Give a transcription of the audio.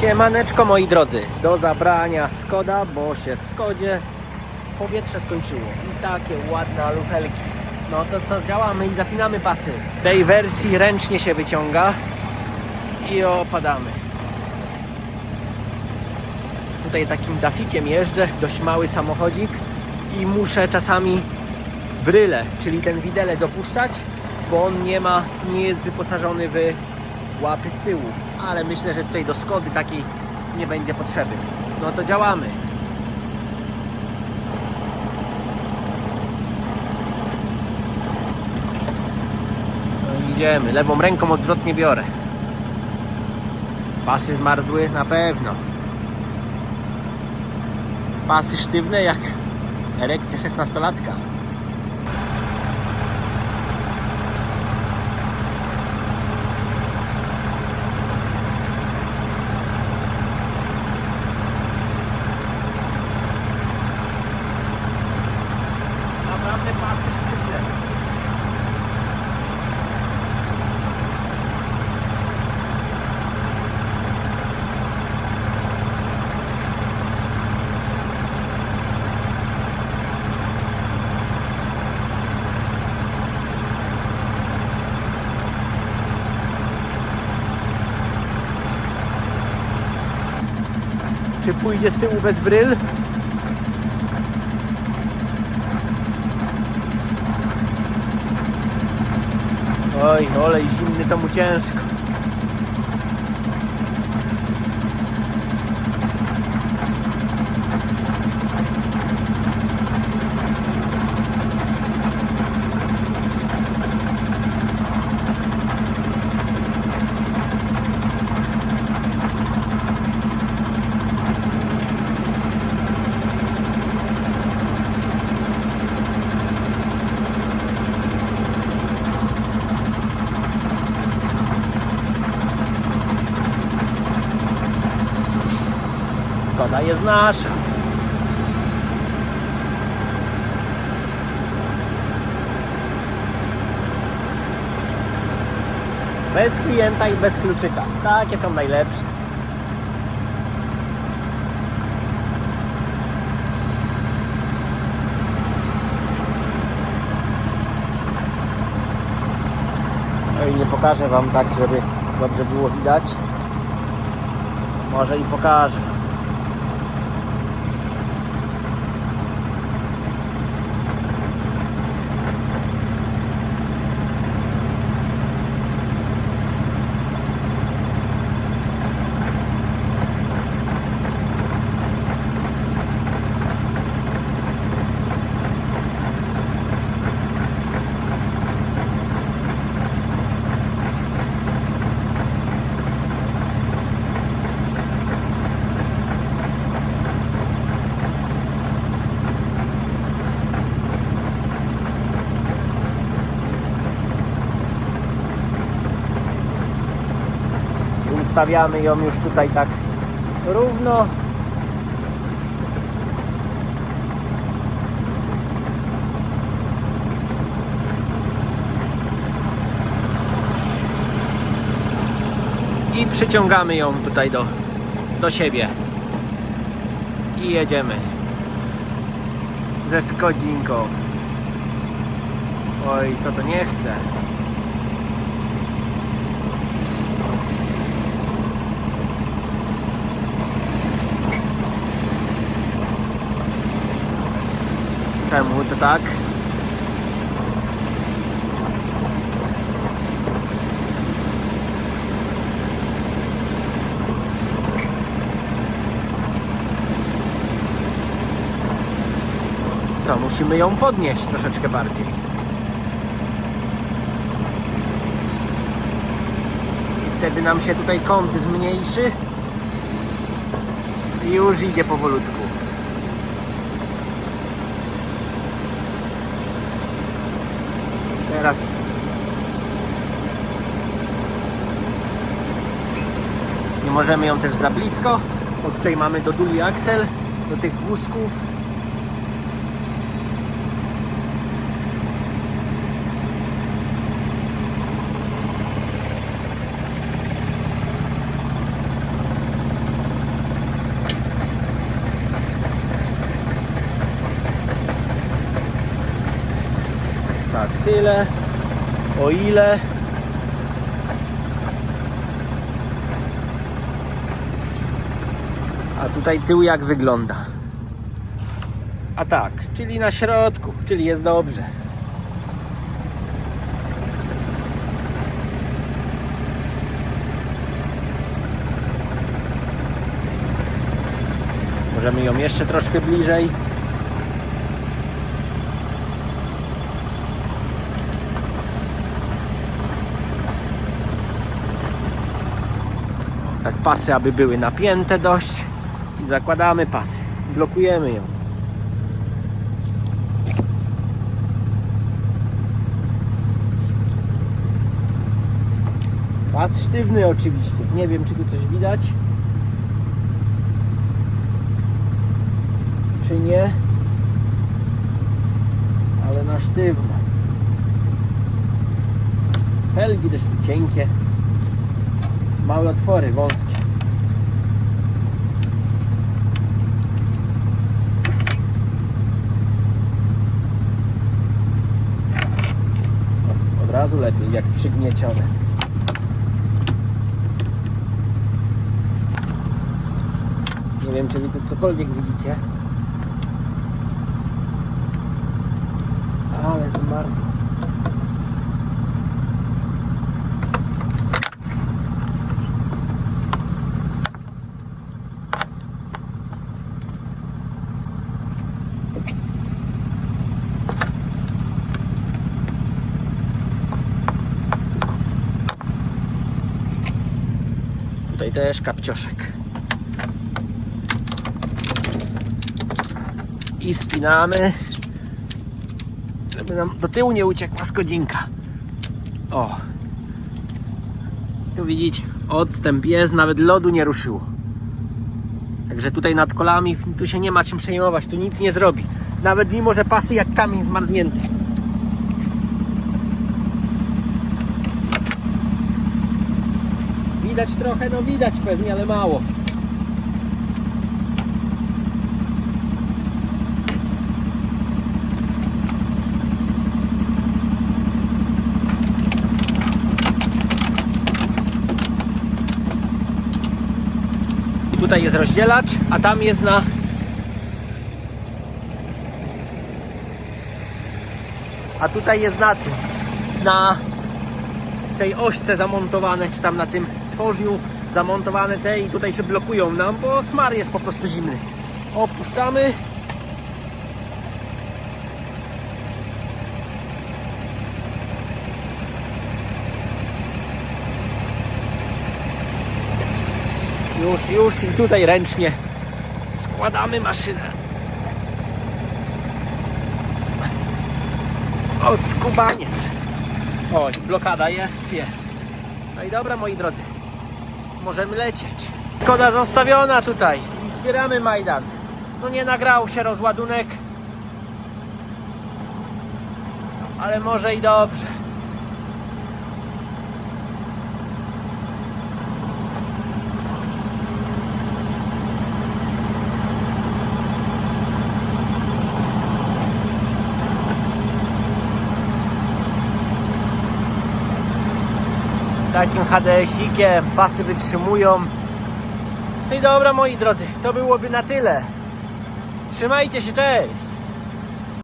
Siemaneczko moi drodzy, do zabrania Skoda, bo się Skodzie powietrze skończyło i takie ładne alufelki. No to co, działamy i zapinamy pasy. W tej wersji ręcznie się wyciąga i opadamy. Tutaj takim dafikiem jeżdżę, dość mały samochodzik i muszę czasami bryle, czyli ten widelec opuszczać, bo on nie ma, nie jest wyposażony w łapy z tyłu, ale myślę, że tutaj do Skody takiej nie będzie potrzeby. No to działamy. No idziemy, lewą ręką odwrotnie biorę. Pasy zmarzły na pewno. Pasy sztywne jak erekcja 16-latka. Czy pójdzie z tyłu bez bryl? Oj, olej zimny to mu ciężko. Skoda jest nasza. Bez klienta i bez kluczyka. Takie są najlepsze. No i nie pokażę Wam tak, żeby dobrze było widać. Może i pokażę. Ustawiamy ją już tutaj tak równo. I przyciągamy ją tutaj do, do siebie. I jedziemy. Ze skodzinką. Oj, co to nie chce. Czemu to tak? Co, musimy ją podnieść troszeczkę bardziej. I wtedy nam się tutaj kąt zmniejszy i już idzie powolutku. Teraz nie możemy ją też za blisko, bo tutaj mamy do duli aksel, do tych wózków. Tyle, o ile. A tutaj tył jak wygląda? A tak, czyli na środku, czyli jest dobrze. Możemy ją jeszcze troszkę bliżej. Tak pasy, aby były napięte dość i zakładamy pasy. Blokujemy ją. Pas sztywny oczywiście. Nie wiem, czy tu coś widać. Czy nie? Ale na sztywno. Felgi też cienkie. Małe otwory, wąskie. Od razu lepiej, jak przygniecione. Nie wiem, czy wy tu cokolwiek widzicie. Ale zmarzło. Tutaj też kapcioszek. I spinamy, żeby nam do tyłu nie uciekła skodzinka. O. Tu widzicie, odstęp jest, nawet lodu nie ruszyło. Także tutaj nad kolami, tu się nie ma czym przejmować, tu nic nie zrobi. Nawet mimo, że pasy jak kamień zmarznięty. Widać trochę, no widać pewnie, ale mało. Tutaj jest rozdzielacz, a tam jest na a tutaj jest na tym na tej ośce zamontowane, czy tam na tym stworzniu zamontowane te i tutaj się blokują nam, bo smar jest po prostu zimny. Opuszczamy. Już, już i tutaj ręcznie składamy maszynę. O, skubaniec. Oj, blokada jest, jest. No i dobra, moi drodzy. Możemy lecieć. Koda zostawiona tutaj. I zbieramy Majdan. No nie nagrał się rozładunek. Ale może i dobrze. Takim HDS-ikiem, pasy wytrzymują. No i dobra moi drodzy, to byłoby na tyle. Trzymajcie się, cześć!